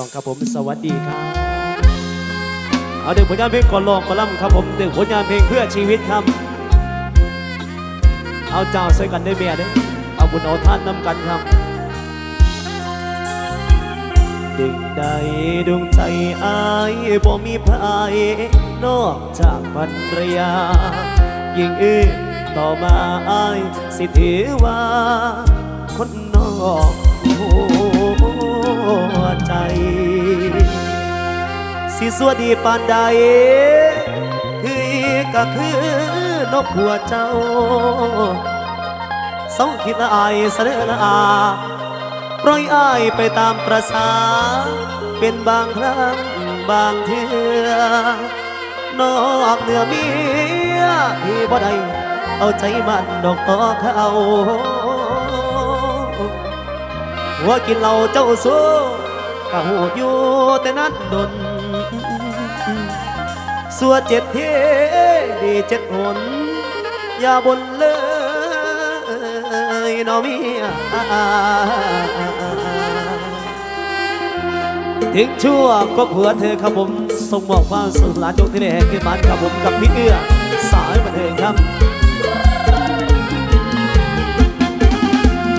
กองครับผมสวัสดีครับ เอาเด็กผลงานเพลงก่อนลองก่อนล่ำครับผมเด็กผลงานเพลงเพื่อชีวิตครับ เอาเจ้าใส่กันได้เมียเด้เอาบุญเอาท่านนำกันครับดึงใดดวงใจอายบ่มีพายนอกจากภรรยายิ่งอื่นต่อมาอายสิถือว่า คนนอกหัวใจ สิสวัสดีปานใด คือก็คือนกหัวเจ้าเศร้าคิดละอายเสนอละอาปล่อยอายไปตามประสา เป็นบางครั้งบางเทือนอกเหนือเมียพี่บ่ได้เอาใจมันดอกต่อเขาหัวกินเหล้าเจ้าสู้ ก็หูอยู่แต่นั้นดน สัวเจ็ดเทดีเจ็ดหน อย่าบนเลยน้องเมียถึงชั่วก็เผื่อเธอครับผมส่งบอกความสุขหลานจงที่ได้แห่งขึ้นบ้านครับผมกับพี่เอื้อสายบันเทิงครับ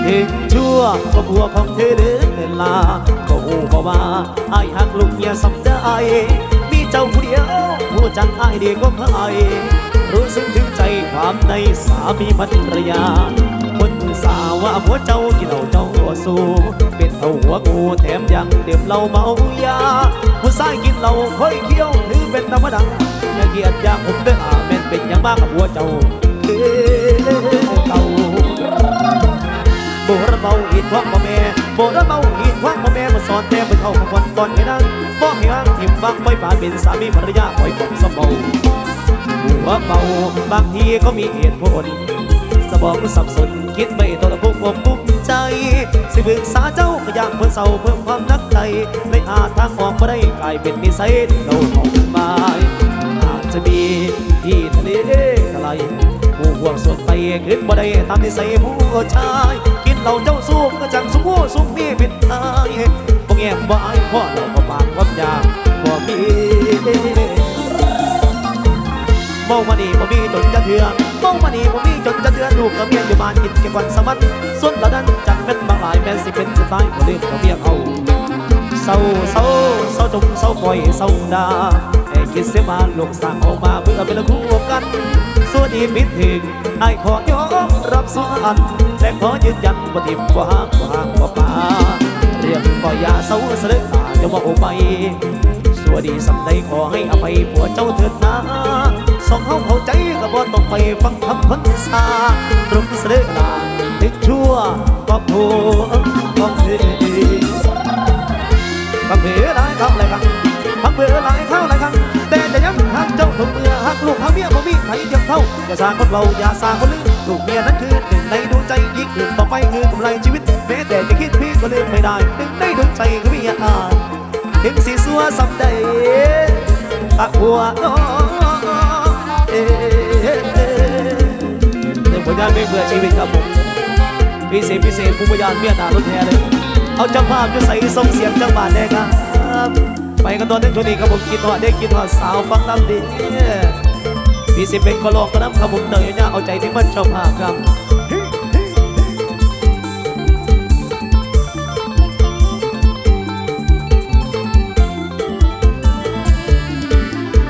ถึงชั่วก็ผัวของเธอเดินเดินลาก็หูบอกว่าไอ้หักลูกเมียสำได้มีเจ้าผู้เดียวผู้จังไอ้ายดีก็ใครรู้สึกถึงใจความในสามีภรรยาคนสาวว่าผัวเจ้ากินเหล้าเจ้าสู้เป็นเท่าหัวงูแถมยังดื่มเหล้าเมายาผู้ชายกินเหล้าค่อยเคี้ยวถือเป็นธรรมดาอย่าเกลียดอย่างผมเด้ออาแม่นเป็นอย่างมากกับผัวเจ้าเก่า โบรเบาหินควักบ่แม่โบราณเบาหินควักบ่แม่มาสอนแต่เป็นเท่าของวันตอนให้นั่งบ่ให้อ้างทิมบางไม่ปานเป็นสามีภรรยาปล่อยผมสมเบาหัวเบาบางทีก็มีเหตุผลสมองสับสนคิดไม่ตรงกับผมผมภูมิใจ สิปรึกษาเจ้าก็อยากเพิ่มเศร้าเพิ่มความนักใจไม่อาจทางออกมาได้กลายเป็นนิสัยเราของมายอาจจะมีที่ทะเลทลายผู้ห่วงส่วนไปขึ้นบ่ได้ตามนิสัยผู้ชายกิ เหล้าเจ้าสูบก็จังสูบสูบมีผิดตายบ่แง่บ่อายพ่อเราก็ปากความยากบ่มีเมามานี่บ่มีจนจะเถื่อเมามานี่บ่มีจนจะเถื่อลูกกับเมียอยู่บ้านกินเก็บวันสมัติส่วนล่านั้นจักเป็นบางหลายแม่นสิเป็นสุดท้ายบ่ลืมกับเมียเขาเศร้าเศร้าเศร้าจมเศร้าคอยเศร้าดา คิดเสียมาลูกสั่งออกมาเพื่อเป็นคู่กันส่วนอีพิดถึงไอ้ขอยอมรับสวนและขอยืนยันว่าทิมว่าห่างว่าห่างว่าป่าเรียกก็อย่าเศร้าเสลอตาจะว่าโอไปสวัสดีสำใดขอให้อภัยผัวเจ้าเถิดนะสองเขาเข้าใจก็บ่ต้องไปฟังคำคนสาตรงเสลอลาถึงชั่วก็ผัวก็เธอบังเบือหลายเข้าหลยครั้ง บังเบื่อหลายเข้าหลายครั้งแต่จะยังหักเจ้าถูกเมื่อหักลูกหักเมียบ่มีใครเทียมเท่าอย่าสร้างคนเราอย่าสร้างคนลืมลูกเมียนั้นคือหนึ่งในดวงใจยิ่งหนึ่งต่อไปคือกำไรชีวิตแม้แต่จะคิดพี่ก็ลืมไม่ได้หนึ่งในดวงใจคือเมียอายถึงสีสัวสำใดตักหัวน้องเอ๊ะเรื่องผลงานเพลงเพื่อชีวิตครับผมพิเศษพิเศษผู้พยานเมียตารถแท้เลยเอาจ้าภาพจะใส่ส่งเสียงจังหวะแน่ครับ ไปกันตอนนี้ช่วนี้ครับผมกินหอดได้กินหอดสาวฟังลำดีพี่สิเป็นก็ลอก็น้ำครับผมเตยเนี่ยเอาใจที่มันเจ้าภาพครับ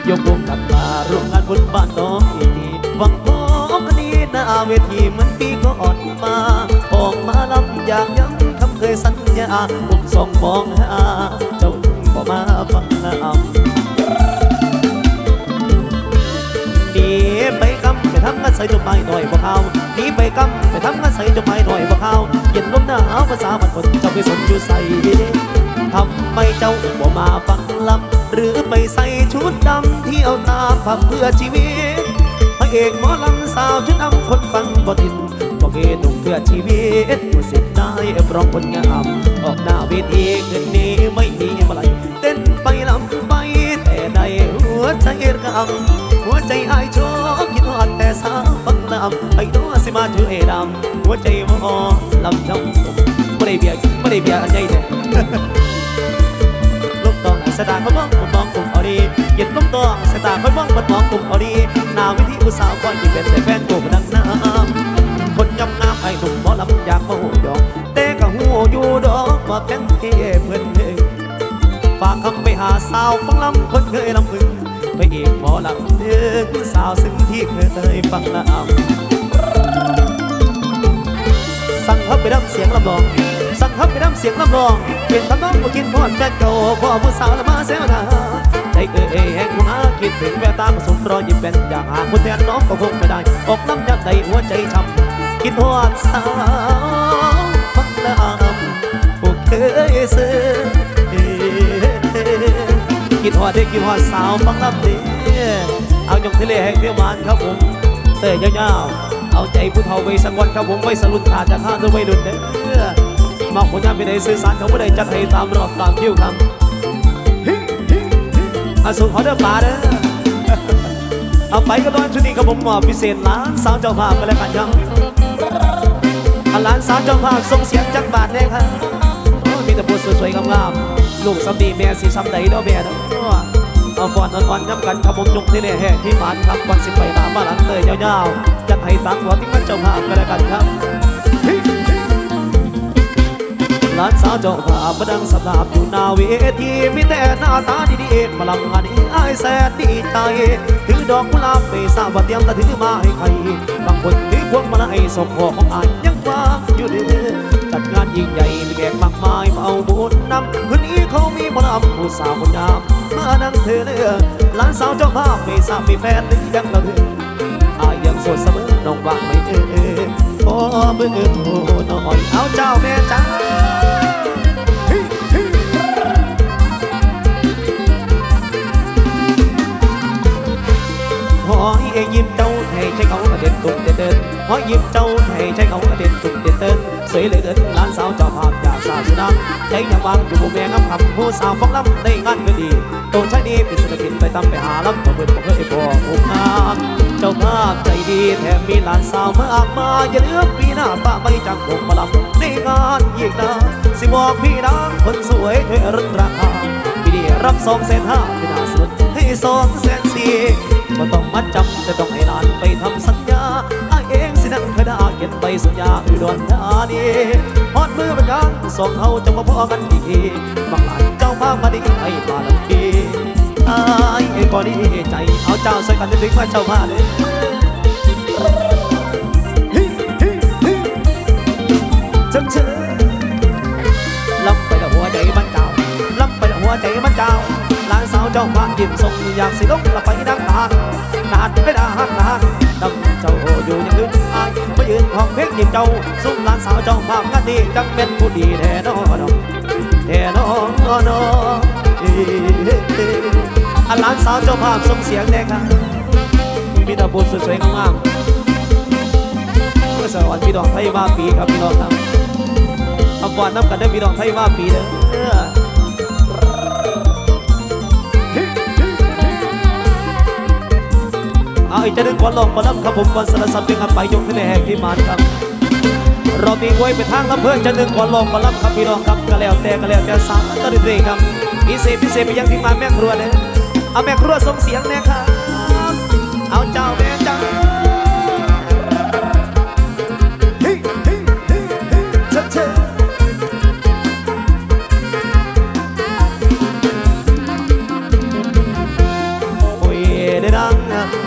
ยกวงกันมาร่วมงานบนบ้านน้องอีกทีหวังพบกันนี้หน้าเวทีเหมือนปีก่อนมาออกมาลำอย่างยังคำเคยสัญญาผมส่องมองหา มาฟังนำหนีไปกำไปทำกันใส่จดหมายหน่อยบ่เขาหนีไปกำไปทำกันใส่จดหมายหน่อยบ่เขาเย็นลมหนาวภาษามันคนเจ้าไปสนอยู่ใส่ทำไมเจ้าบ่มาฟังลำหรือไปใส่ชุดดำที่เอาตามผับเพื่อชีวิตพระเอกหมอลำสาวชุดดำคนฟังบ่ทิน บอตุงเพื่อชีวิตผู้สิทธิ์ได้พร้อมคนงามออกหน้าเวทีคืนนี้ไม่มีอะไรเต้นไปลำไปแต่ในหัวใจรกำหัวใจไอายชอบคิดฮอดแต่สาวฟังลำไอ้ตัวสิมาถือเอดำหัวใจมองลำจำไม่ได้เบียร์ไม่ได้เบียร์อันใหญ่แท้สายตาเขามองคนมองกลุ่มเอาดีเย็ดล้มตองสายตาเขามองคนมองกลุ่มเอาดีนาวิธีผู้สาวคอยที่เป็นแต่แฟนกูดังน้ำ คนยำน้ำไอ้หนุ่มหมอลำอยากมาหยองแต่ก็หูอยู่ดอกว่าเป็นเทเพื่อนเองฝากคำไปหาสาวฟังลำคนเคยลำพึงไปเอกหมอลำเดือสาวซึ่งที่เคยฟังลำสั่งทับไปดับเสียงลำลองสั่งทับไปดับเสียงลำลองเป็นทำน้องบ่กินพอดแฟนเก่าพ่อผู้สาวละมาเสียนาใจเอ่ยแห่งหัวคิดถึงแววตาผสมรอยยิ้มเป็นอยากหาคนแทนน้องก็คงไม่ได้ออกน้ำยักใดหัวใจช้ำ คิดฮอดสาวฟังลำผู้เคยซื้อคิดฮอดได้คิดฮอดสาวฟังลำเด้เอายงทะเลแห่งเที่ยวมานครับผมเตยยาวๆเอาใจผู้เฒ่าไว้สักวันครับผมไว้สรุนขาดจากข้าตัวไว้ดุดเด้อมาผลงานไปในสื่อสารเขาไม่ได้จัดให้ตามรอบตามคิวครับอาสุขอเด้อป่าเด้อเอาไปก็ต้อนชุดนี้ครับผมมอบพิเศษล้านสาวเจ้าภาพกันแล้วกันครับ อันล้านสาวจ้าภาพส่งเสียงจักบาทแน่ครับมีแต่พูดสวยๆงามๆลูกสำดีแม่สีสำใดด้อแม่เด้อเอาฟอนอ่อนๆย้ำกันครับผมยกที่เล่แห่ที่หมานครับก่อนสิไปตามาหลังเตยยาวๆจัดให้ตังหัวที่มันเจ้าภาพกันแล้วกันครับหลานสาวเจ้าภาพประดังสภาพอยู่หนาเวทีมีแต่หน้าตาดีๆมาลำงานนี้อ้ายแสนดีใจถือดอกกุหลาบไม่ทราบว่าเตรียมแต่ถือมาให้ใครบางคนถือพวงมาลัยส่งขอของอ้ายยัง ว่าอยู่เด้อจัดงานยิ่งใหญ่มีแขกมากมายมาเอาบุญนำคืนนี้เขามีหมอลำผู้สาวคนงามมานั่งเธอเลือหลานสาวเจ้าภาพไม่ทราบมีแฟนหรือยังเราเธออายยังโสดเสมอน้องว่างไม่เออพอเบื่อโทรหน่อยเอาเจ้าแม่จ้าหอยยิ้มเจ้าให้ใช้เขาเด็ดตุ่มเด็ดเดินหอยยิ้มเจ้า ให้ใช้เขาเด็ดตุ่มเด็ดเดินสวยเหลือเกินหลานสาวเจ้าภาพอยากสาวสุนัขใจยังวางอยู่แม่งับคำผู้สาวฟังลำได้งานก็ดีโตใช้ดีเป็นศิลปินไปตามไปหาลำตัวเพื่อนบอกเคยบอกอุ้มน้ำเจ้าภาพใจดีแถมมีหลานสาวมาอากมาอย่าลืมปีหน้าป้าไม่จังผมมาลำในงานยิ่งนะสิบอกพี่นางคนสวยเธอรึกราคาพี่ดีรับสองแสนห้าพี่นาสุดให้สองแสนสี่ก็ต้องมัดจำแต่ต้องให้หลานไปทำสัญญา เองสินั่งกระดาเขียนไปสัญญาอุดรธานีฮอดมือมันยังสองเขาจะมาพอกันอีบางหลานเจ้าภาพมาดีให้มาลังทีอ้ายเองก็ดีใจเอาเจ้าใส่กันดึงมาเจ้าภาพเลยเชิญเชิญลำไปแต่หัวใจมันเจ้าลำไปแต่หัวใจมันเจ้าหลานสาวเจ้าพายิ้มส่งอยากสิลงละไปดังนานนานไม่นานนาด ของเพลงยิ้มเจ้าสุมหลานสาวเจ้าภาพงานดีจังเป็นผู้ดีแท้นอนแท้นอนออันหลานสาวเจ้าภาพส่งเสียงแน่ครับมีแต่บุญสวยๆงามๆเมื่อสวัสดีพี่น้องไทยมาปีครับพี่น้องครับเอาก่อนน้ำกันได้อพี่น้องไทยว่าปีเด้อ เอาอีกจะนึงก่อนลองมาล้ำครับผมก่อนสารสัมเป็นคำไปยกที่ในแห่งที่มานครับเราตีไว้ไปทางลำเพื่อจะนึงก่อนลองมาล้ำครับพี่น้องครับก็แล้วแต่ก็แล้วแต่สามก็ดีครับพิเศษพิเศษไปยังที่มาแม่ครัวเนี่ยเอาแม่ครัวส่งเสียงนะครับเอาเจ้าแม่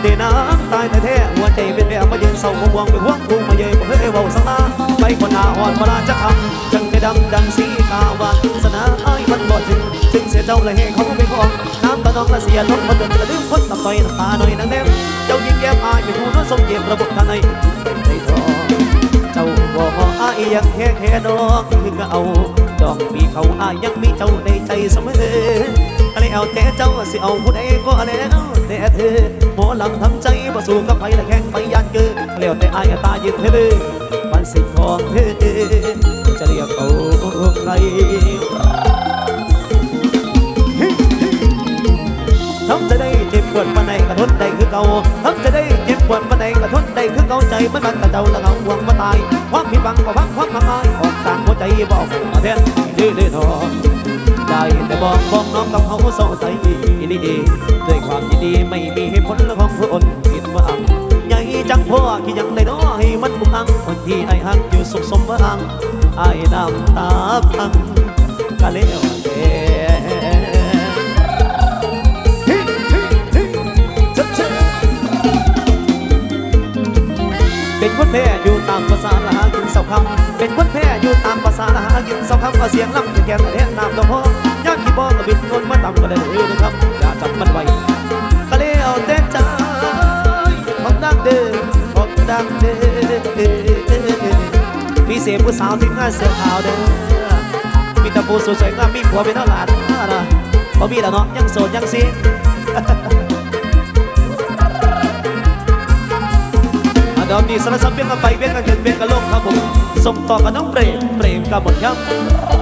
ได้น้ำตายแต่แท้หัวใจเป็นแบบมาเยืนเศร้าห่วงไปห่วงกูมาเยยบ่เคยเว้าสังลาไปคนหน้าอ่อนมาลาจะทำจังได้ดำดังสีกาวาสนาอ้มันบ่ถึงถึงเสียเจ้าละเฮเขาไปของน้ำตาน้องละเสียลงมาจนละลืมคนตำต่อยน้ำตาหน่อยนางแนมเจ้ายิ้มแย้มอายไปทูนนสมเกียมระบบทางในใจทองเจ้าบ่อายยังแค่แค่น้องคือก็เอาดอกมีเขาอายยังมีเจ้าในใจเสมอ แล้วแต่เจ้าสิเอาผู้ใดก็แล้วแต่เธอหมอลำทำใจบ่สู้กับไผละแข่งไปยันเกินแล้วแต่อายตายืนเธอเมันสิของเธอจะเรียกเอาใครทำจะได้เจ็บปวดปานใดก็ทนได้คือเก่าทำจะได้เจ็บปวดปานใดก็ทนได้คือเก่าใจมันมันกระเจ้าละเอาห่วงมาตายความผิดหวังก็พังความละอายออกต่างหัวใจบอกมาแทนดื้อดื้อทอ ได้แต่บอกบอกน้องกับเขาเศร้าใจลีด้วยความยินดีไม่มีเหตุผลของคนผิดหวังใหญ่จังพ่อที่ยังได้น้อให้มันบุอังคนที่ไอ้หักอยู่สุขสมหวังไอ้น้ำตาพังกะเลวเดฮิฮิฮิชัดชัดเป็นคนแพ้อยู่ตามภาษาละหากินเสาคำเป็นคนแพ้ามภาษาละหากินเสาคำเอาเสียงลำแก่แก่น้ำตัวพ่อย่านขี้บอกก็บินคนมาต่ำก็ได้เลยนะครับอย่าจับมันไว้กะเลเอาแต่ใจของดังเด้อของดังเด้อมีเสียผู้สาวที่งานเสื้อขาวเด้อมีตะปูสวยๆงามมีผัวเป็นเท่าหลานนะบ่มีแล้วเนาะยังโสดยัง ดอมดีสารสัมเบียงกันไปเบียงกันเกินเบียงกันลงครับผมส่งต่อกับน้องเปรมเปรมกับหมดครับ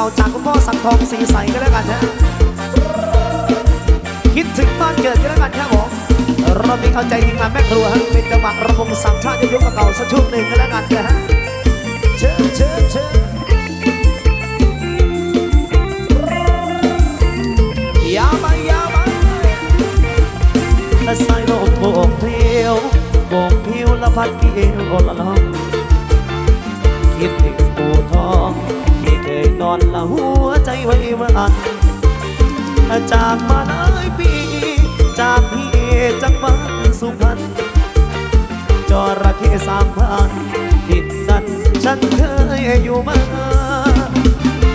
่าสังทองสีใสก็แล้วกันนะคิดถึงบ้านเกิดก็แล้วกันครับผมรอบนี้เข้าใจทีมงานแม่ครัวฮะเป็นจังหวะระบงสามชาติยุคเก่าสักช่วงหนึ่งก็แล้วกันนะฮะเชิญเชิญเชิญยาวไปยาวไปถ้าสายลมโบกเพลียวโบกผิวและพัดเกี่ยวละล้อมคิดถึงปูทอง นอนละหัวใจไว้วันจากมาหลายปีจากพี่จังหวัดสุพรรณจระเข้สามพันทิศนั้นฉันเคยอยู่มา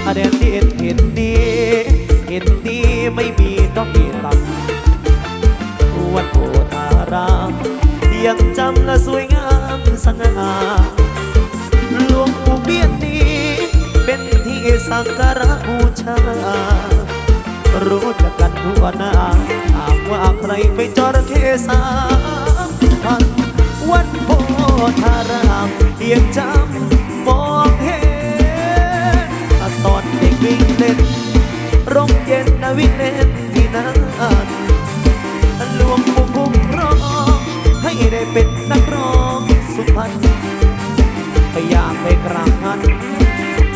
อเดนเห็นเห็นดี เห็นดีไม่มีต้องมีลำวัดโพธารามยังจำและสวยงามสง่า สักการะบูชา รู้จักกันทั่วหน้าหากว่าใครไปจระเข้สามพันวัดโพธารามยังจำมองเห็นตอนเด็กวิ่งเล่นร่มเย็นนะวิ่งเล่นที่นั่นหลวงปู่คุ้มครองให้ได้เป็นนักร้องสุพรรณพยายามไปกราบท่าน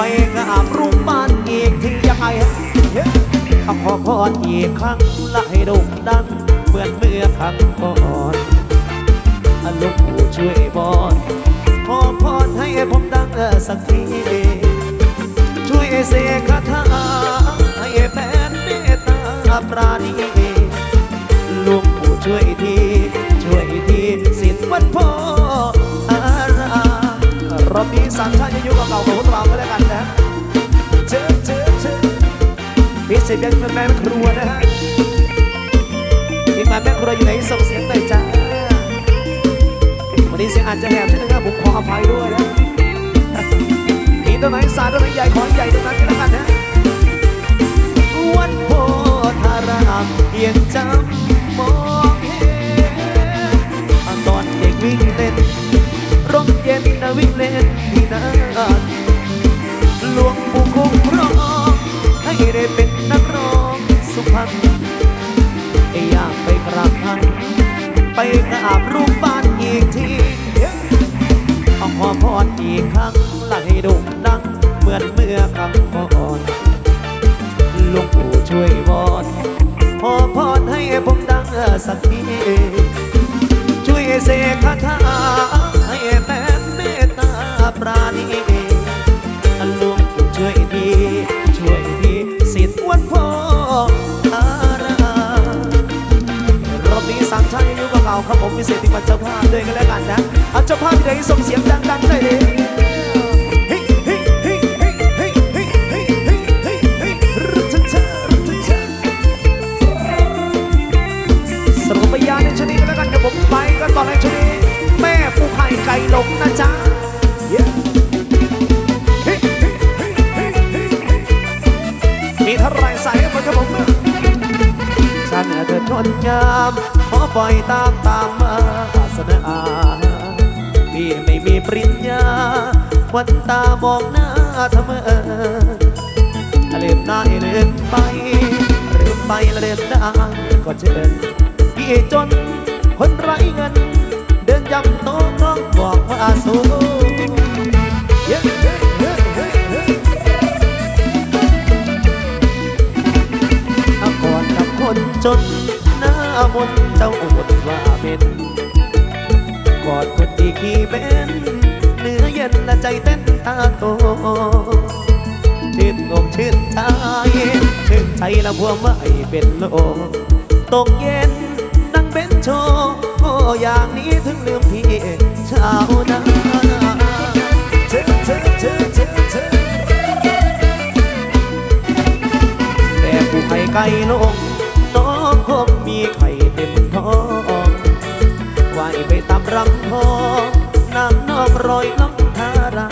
ไปกราบรูปบ้านอีกที่ยังไงฮะขอพรอีกครั้งและให้โด่งดัง เหมือนเมื่อครั้งก่อนอันหลูกปู่ช่วยบอนขอพรให้ผมดังสักที ช่วยเสกคาถาให้แฟนเมตตาปราณีหลูกปู่ช่วยที ช่วยทีสิทธิ์วัดพ่ออารามรอบนี้สามชาติจะอยู่กับเก่าของพวกเรา เศษยังเป็นแม่ครัวนะฮะทีมงานแม่ครัวอยู่ไหนส่งเสียงหน่อยจ้าวันนี้เสียงอาจจะแหบนิดนึงนะผมขออภัยด้วยนะมีตัวไหนสาตัวไหนใหญ่ขอให้ใหญ่ตรงนั้นก็แล้วกันนะวัดโพธารามยังจำมองเห็นตอนเด็กวิ่งเล่นร่มเย็นนะวิ่งเล่นที่นั่นหลวงปู่คุ้มครอง ให้ได้เป็นนักร้องสุพรรณอยากไปกราบท่านไปกราบรูปบ้นอีกทีเอาขอพรอีกครั้งและให้โด่งดัง เหมือนเมื่อครั้งก่อนหลวงปู่ช่วยวอนขอพรให้ผมดังสักทีช่วยเสกคาถาให้แฟนเมตตาปราณี ครับผมพิเศษที่มันเจ้าภาพด้วยกันแล้วกันนะเอาเจ้าภาพที่ไหนส่งเสียงดังๆหน่อยดิสรุปไปยาในชนิดกันแล้วกันเดี๋ยวผมไปก็ตอนในชนิดแม่ปูไข่ไก่หลงนะจ๊ะ yeah. มีเท่าไรใส่ให้มันกับผมชาติเหนือเธอนวลงาม ปล่อยตามตามมาสนาพี่ไม่มีปริญญาวันตามองหน้าทำไมเลืมได้ลืมไปลืมไปแล้วเดินได้ก็เชิญพี่จนคนไร้เงิน เดินยำโต๊ะร้องบอกว่าสูเย้เย้ก่อนกับคนจน มนต์เจ้าอดว่าเป็นกอดคนที่ขี่เป็นเนื้อเย็นและใจเต้นตาโตชื่นอกชื่นใจชื่นใจและพวงไม่เป็นโลตกเย็นนั่งเป็นโชว์โอ้อย่างนี้ถึงลืมพี่ชาวนาเชิญเชิญเชิญเชิญเชิญแต่ผู้ไข่ไก่ลง คงมีไข่เต็มท้องว่ายไปตามรำทองน้ำนอกรอยล่องทารา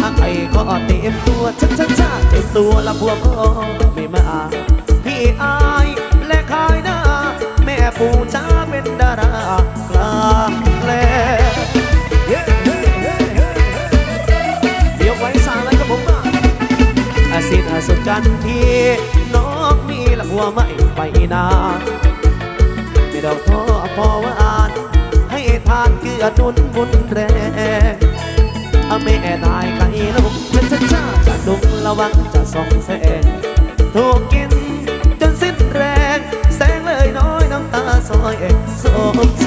ถ้าไข่ก็เต็มตัวชัชัดชัดเต็มตัวละพวกพ่อไม่มาพี่อายและขายหน้า แม่ปู่จ้าเป็นดารากลางแลเย้เย้เย้เย้เดี๋ยวไว้สาอะไรกับผมบ้าสิทธิ์สุดจันที วไม่ไปนาไม่ดอกท้อพอว่าอ่าน ให้ทานเกลือหนุนบุญแรงอาแม่ตายไก่ลงช้าช้าชาจะดุงระวังจะส่องแสงถูกกินจนสิ้นแรง แสงเลยน้อยน้ำตาซอยเอกโซมโซ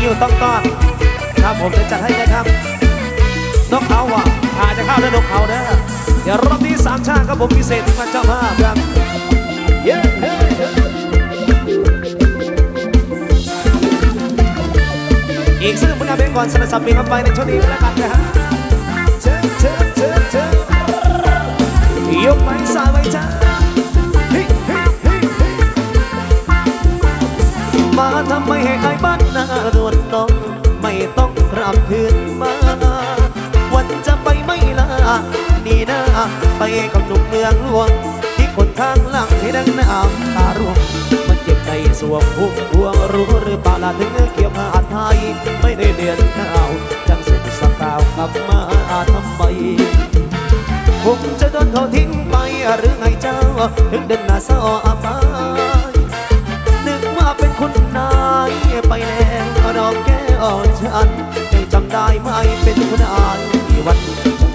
อยู่ต้องต้องครับผมจะจัดให้นะครับนกเขาอะอาจจะเข้าด้วยนกเขาเด้อ เดี๋ยวรอบนี้สามชาติครับผมพิเศษที่มาเจ้าภาพครับเย้เย้เย้อีกซึ่งผลงานเพลงก่อนสนับสนุนปีเข้าไปในช่วงนี้แล้วกันนะฮะเชิญเชิญเชิญเชิญยกไม้สายไว้จ้าฮ้ยเฮ้ยเฮ้ยเฮ้ยมาทำไมให้ไอ้บ้านหน้าดวนน้องไม่ต้องกลับคืนมา วันจะไปไม่ลา นี่นะไปกับหนุ่มเมืองหลวง ที่คนข้างหลังที่ดังน้ำตาร่วงมันเจ็บในสวงพุ่งพวงรู้หรือเปล่าล่ะถึงเกี่ยวกับไทยไม่ได้เรียนข่าวจังสุดสกาวกลับมาอาทำไมผมจะโดนเขาทิ้งไปหรือไงเจ้าถึงเดินหน้าซ้ออาบายนึกว่าเป็นคุณนายไปแล้วดอกแก้วฉันยังจำได้ไหมเป็นคุณอายที่วัน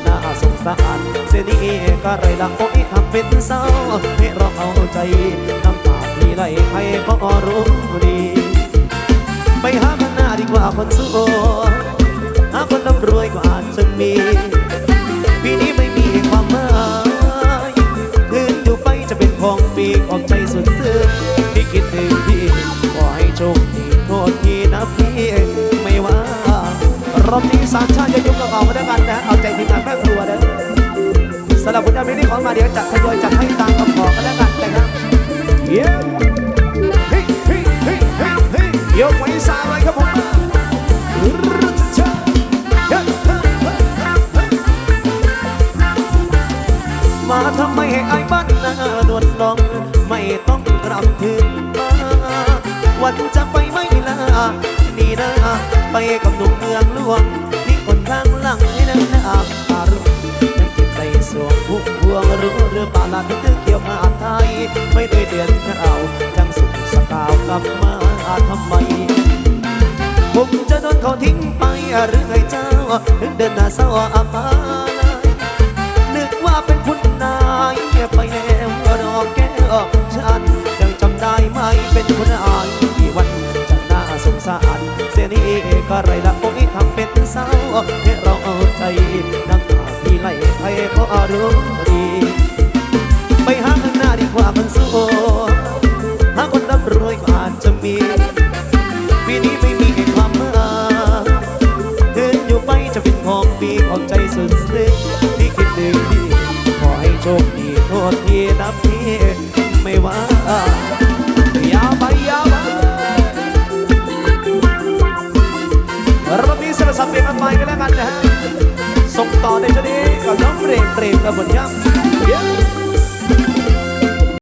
น้าสงสารเสียนี้ก็ไรละโอ้ยทำเป็นเศร้าให้เราเอาใจน้ำตาที่ไหลให้ก็รู้ดี ไปหาคนหน้าดีกว่าคนสวยหาคนร่ำรวยกว่าจะมีปีนี้ไม่มีความหมายคืนอยู่ไปจะเป็นของปีขอบใจสุดซึ้งที่คิดถึงพี่ขอให้โชคดีโทษทีนะพี่ไม่ว่ารอบนี้สามชาติ เพลงนี้ของมาเดี๋ยวจัดทยอยจัดให้ตามคำขอกันแล้วกันนะครับเย้เฮ้ยเฮ้ยเฮ้ยเฮ้ยเฮ้ยยกไว้สายไว้ครับผมมาทำไมให้ไอ้บ้านนาดวนลองไม่ต้องกลับคืนมาวันจะไปไม่ลานี่นะไปกับหนุ่มเมืองหลวงือเปล่าล่ะถึงเกี่ยวกับไทย ไม่ได้เดือนเก่าจังสุขสกาวกลับมาทำไมผมจะโดนเขาทิ้งไปหรือไงเจ้าถึงเดินหน้าเศร้าอาภาลายนึกว่าเป็นคุณนายไปแล้วดอแก้วฉันยังจำได้ไหมเป็นคุณอายที่วันจะน่าสงสารเสียนี้ก็ไรละโอ้ยทำเป็นเศร้าให้เราเอาใจน้ำตาที่ไหลให้เพราะรู้ดีไสู้หาคนร่ำรวยก็อาจจะมีปีนี้ไม่มีความหมายคืนอยู่ไปจะเป็นของปีขอบใจสุดซึ้งที่คิดถึงพี่ขอให้โชคดีโทษทีนะพี่ไม่ว่ายาวไปยาวไปรอบนี้สารสัมเปลี่ยนมาใหม่กันแล้วกันนะฮะส่งต่อในช่วงนี้กับน้องเปรมเปรมกับบทย่ำ